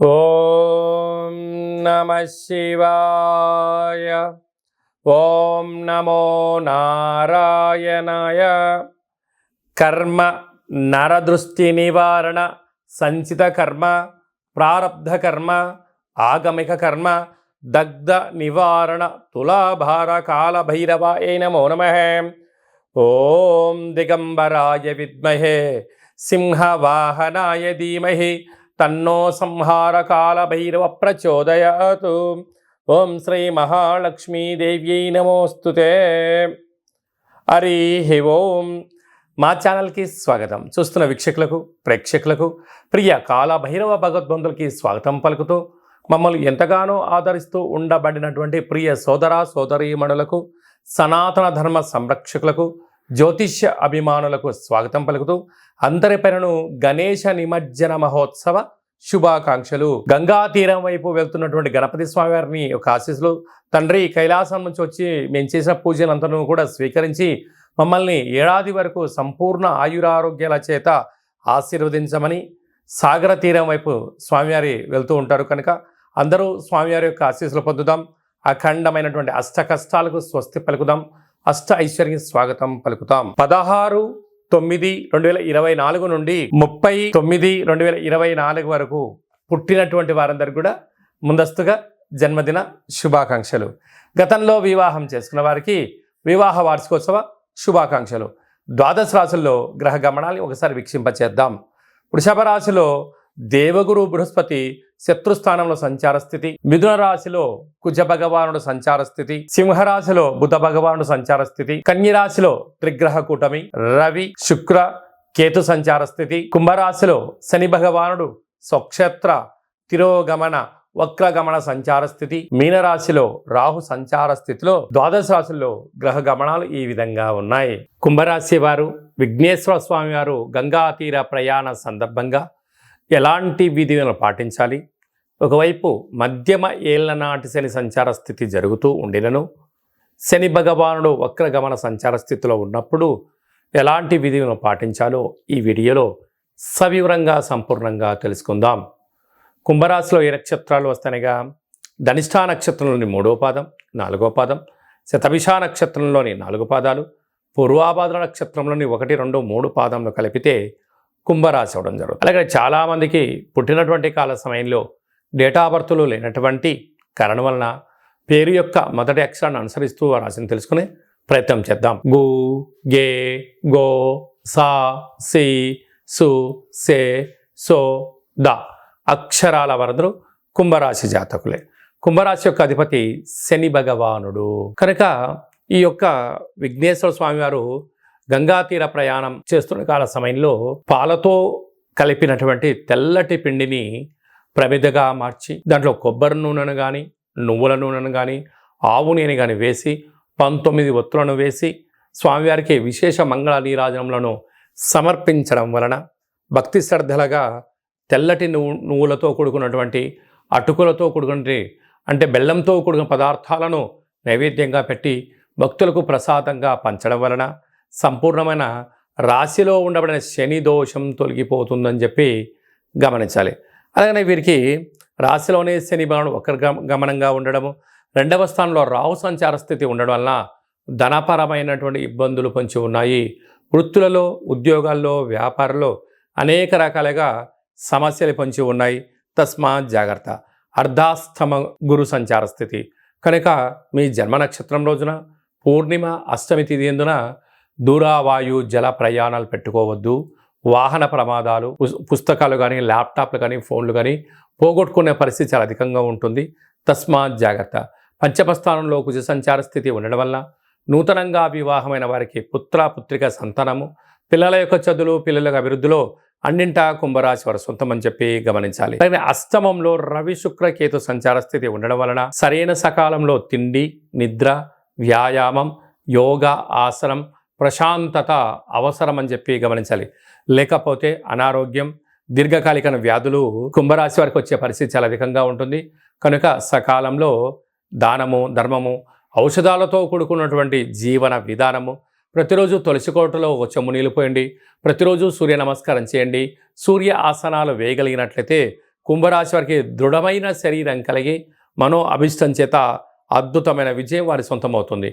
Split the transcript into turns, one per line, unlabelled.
ఓం నమ శివాయ. ఓం నమో నారాయణాయ. కర్మ నరదృష్టి నివారణ సంచిత కర్మ ప్రారబ్ధ కర్మ ఆగమిక కర్మ దగ్ధ నివారణ తులాభార కాలభైరవాయ నమో నమ. ఓం దిగంబరాయ విద్మహే సింహవాహనాయ ధీమహి తన్నో సంహార కాల భైరవ ప్రచోదయాత్. ఓం శ్రీ మహాలక్ష్మీదేవ్యై నమోస్తుతే హరి ఓం. మా ఛానల్కి స్వాగతం. చూస్తున్న వీక్షకులకు ప్రేక్షకులకు ప్రియ కాల భైరవ భగవద్బంధులకి స్వాగతం పలుకుతూ మమ్మల్ని ఎంతగానో ఆదరిస్తూ ఉండబడినటువంటి ప్రియ సోదర సోదరీమణులకు సనాతన ధర్మ సంరక్షకులకు జ్యోతిష్య అభిమానులకు స్వాగతం పలుకుతూ అందరిపైనను గణేష నిమజ్జన మహోత్సవ శుభాకాంక్షలు. గంగా తీరం వైపు వెళ్తున్నటువంటి గణపతి స్వామి వారిని ఒక ఆశీస్సులు. తండ్రి కైలాసం నుంచి వచ్చి మేము చేసిన పూజలంతను కూడా స్వీకరించి మమ్మల్ని ఏడాది వరకు సంపూర్ణ ఆయురారోగ్యాల చేత ఆశీర్వదించమని సాగర తీరం వైపు స్వామివారి వెళ్తూ ఉంటారు కనుక అందరూ స్వామివారి యొక్క ఆశీస్సులు పొందుదాం. అఖండమైనటువంటి అష్ట కష్టాలకు స్వస్తి పలుకుదాం. అష్ట ఐశ్వర్య స్వాగతం పలుకుతాం. పదహారు తొమ్మిది రెండు వేల ఇరవై నాలుగు నుండి ముప్పై తొమ్మిది రెండు వేల ఇరవై నాలుగు వరకు పుట్టినటువంటి వారందరికీ కూడా ముందస్తుగా జన్మదిన శుభాకాంక్షలు. గతంలో వివాహం చేసుకున్న వారికి వివాహ వార్షికోత్సవ శుభాకాంక్షలు. ద్వాదశ రాశుల్లో గ్రహ గమనాన్ని ఒకసారి వీక్షింపచేద్దాం. వృషభ రాశిలో దేవగురు బృహస్పతి శత్రుస్థానంలో సంచార స్థితి మిథున రాశిలో కుజ భగవానుడు సంచార స్థితి సింహరాశిలో బుధ భగవానుడు సంచార స్థితి కన్యరాశిలో త్రిగ్రహ కూటమి రవి శుక్ర కేతు సంచార స్థితి కుంభరాశిలో శని భగవానుడు స్వక్షేత్ర తిరోగమన వక్రగమన సంచార స్థితి మీనరాశిలో రాహు సంచార స్థితిలో ద్వాదశ రాశుల్లో గ్రహ గమనాలు ఈ విధంగా ఉన్నాయి. కుంభరాశి వారు విఘ్నేశ్వర స్వామి వారు గంగా తీర ప్రయాణ సందర్భంగా ఎలాంటి విధులను పాటించాలి? ఒకవైపు మధ్యమ ఏళ్ళ నాటి శని సంచార స్థితి జరుగుతూ ఉండినను శని భగవానుడు వక్రగమన సంచార స్థితిలో ఉన్నప్పుడు ఎలాంటి విధులను పాటించాలో ఈ వీడియోలో సవివరంగా సంపూర్ణంగా తెలుసుకుందాం. కుంభరాశిలో ఏ నక్షత్రాలు వస్తాయిగా ధనిష్టా నక్షత్రంలోని మూడో పాదం నాలుగో పాదం శతభిషా నక్షత్రంలోని నాలుగు పాదాలు పూర్వాభాద్ర నక్షత్రంలోని ఒకటి రెండు మూడు పాదంలో కలిపితే కుంభరాశి అవడం జరుగుతుంది. అలాగే చాలామందికి పుట్టినటువంటి కాల సమయంలో డేటా బర్త్లు లేనటువంటి కారణం వలన పేరు యొక్క మొదటి అక్షరాన్ని అనుసరిస్తూ ఆ రాశిని తెలుసుకునే ప్రయత్నం చేద్దాం. గు గే గో సా సి సు సే సో ద అక్షరాల వరదలు కుంభరాశి జాతకులే. కుంభరాశి యొక్క అధిపతి శని భగవానుడు. కనుక ఈ యొక్క విఘ్నేశ్వర స్వామివారు గంగాతీర గంగా తీర ప్రయాణం చేస్తున్న కాల సమయంలో పాలతో కలిపినటువంటి తెల్లటి పిండిని ప్రమిదగా మార్చి దాంట్లో కొబ్బరి నూనెను కానీ నువ్వుల నూనెను కానీ ఆవు నూనె కానీ వేసి పంతొమ్మిది ఒత్తులను వేసి స్వామివారికి విశేష మంగళ నీరాజనములను సమర్పించడం వలన భక్తి శ్రద్ధలుగా తెల్లటి నువ్వు నువ్వులతో కూడుకున్నటువంటి అటుకులతో కూడుకున్నటువంటి అంటే బెల్లంతో కూడిన పదార్థాలను నైవేద్యంగా పెట్టి భక్తులకు ప్రసాదంగా పంచడం వలన సంపూర్ణమైన రాశిలో ఉండబడిన శని దోషం తొలగిపోతుందని చెప్పి గమనించాలి. అలాగనే వీరికి రాశిలోనే శని భగవానుడు ఒక గమనంగా ఉండడము రెండవ స్థానంలో రాహు సంచార స్థితి ఉండడం వలన ధనపరమైనటువంటి ఇబ్బందులు పొంచి ఉన్నాయి. వృత్తులలో ఉద్యోగాల్లో వ్యాపారంలో అనేక రకాలుగా సమస్యలు పొంచి ఉన్నాయి. తస్మాత్ జాగ్రత్త. అర్ధాస్తమ గురు సంచార స్థితి. కనుక మీ జన్మ నక్షత్రం రోజున పూర్ణిమ అష్టమి తిథి ఎందున దూరావాయు జల ప్రయాణాలు పెట్టుకోవద్దు. వాహన ప్రమాదాలు పుస్- పుస్తకాలు కానీ ల్యాప్టాప్లు కానీ ఫోన్లు కానీ పోగొట్టుకునే పరిస్థితి చాలా అధికంగా ఉంటుంది. తస్మాత్ జాగ్రత్త. పంచమ స్థానంలో కుజ సంచార స్థితి ఉండడం వల్ల నూతనంగా వివాహమైన వారికి పుత్ర పుత్రిక సంతానము పిల్లల యొక్క చదువులు పిల్లల అభివృద్ధిలో అన్నింటా కుంభరాశి వారు సొంతమని చెప్పి గమనించాలి. అలాగే అష్టమంలో రవి శుక్రకేతు సంచార స్థితి ఉండడం వలన సరైన సకాలంలో తిండి నిద్ర వ్యాయామం యోగా ఆసనం ప్రశాంతత అవసరమని చెప్పి గమనించాలి. లేకపోతే అనారోగ్యం దీర్ఘకాలిక వ్యాధులు కుంభరాశి వారికి వచ్చే పరిస్థితి చాలా అధికంగా ఉంటుంది. కనుక సకాలంలో దానము ధర్మము ఔషధాలతో కూడుకున్నటువంటి జీవన విధానము ప్రతిరోజు తులసి కోటలో ఒక చెమ్ము నీళ్ళు పోయండి ప్రతిరోజు సూర్య నమస్కారం చేయండి సూర్య ఆసనాలు వేయగలిగినట్లయితే కుంభరాశి వారికి దృఢమైన శరీరం కలిగి మనో అభిష్టం చేత అద్భుతమైన విజయం వారి సొంతమవుతుంది.